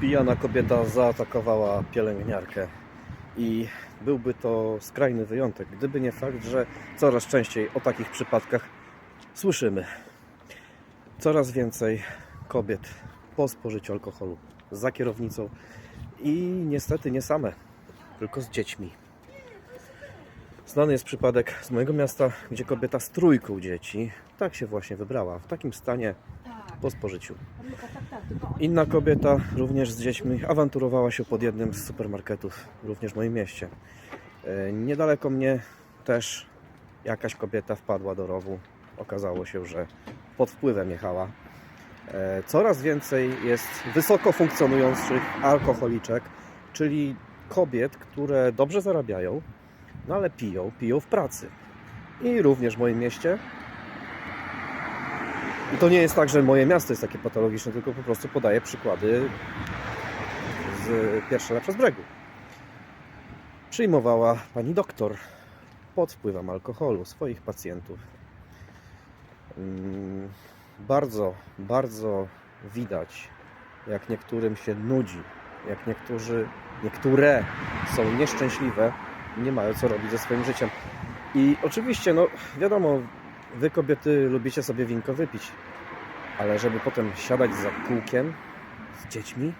Pijana kobieta zaatakowała pielęgniarkę i byłby to skrajny wyjątek, gdyby nie fakt, że coraz częściej o takich przypadkach słyszymy. Coraz więcej kobiet po spożyciu alkoholu za kierownicą i niestety nie same, tylko z dziećmi. Znany jest przypadek z mojego miasta, gdzie kobieta z trójką dzieci tak się właśnie wybrała, w takim stanie po spożyciu. Inna kobieta, również z dziećmi, awanturowała się pod jednym z supermarketów, również w moim mieście. E, Niedaleko mnie też jakaś kobieta wpadła do rowu. Okazało się, że pod wpływem jechała. E, Coraz więcej jest wysoko funkcjonujących alkoholiczek, czyli kobiet, które dobrze zarabiają, no ale piją, piją w pracy. I również w moim mieście i to nie jest tak, że moje miasto jest takie patologiczne, tylko po prostu podaję przykłady z pierwsze lepsze z brzegu. Przyjmowała pani doktor pod wpływem alkoholu swoich pacjentów. Mm, Bardzo, bardzo widać, jak niektórym się nudzi, jak niektórzy, niektóre są nieszczęśliwe nie mają co robić ze swoim życiem. I oczywiście, no wiadomo, wy kobiety lubicie sobie winko wypić, ale żeby potem siadać za kółkiem z dziećmi,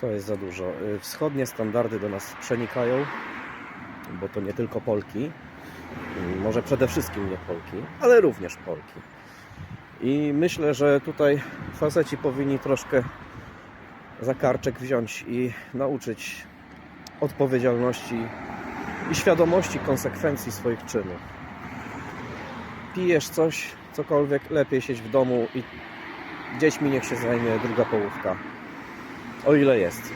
to jest za dużo. Y, Wschodnie standardy do nas przenikają, bo to nie tylko Polki, może przede wszystkim nie Polki, ale również Polki. I myślę, że tutaj faceci powinni troszkę za karczek wziąć i nauczyć odpowiedzialności i świadomości konsekwencji swoich czynów pijesz coś, cokolwiek, lepiej siedź w domu i dziećmi niech się zajmie druga połówka. O ile jest.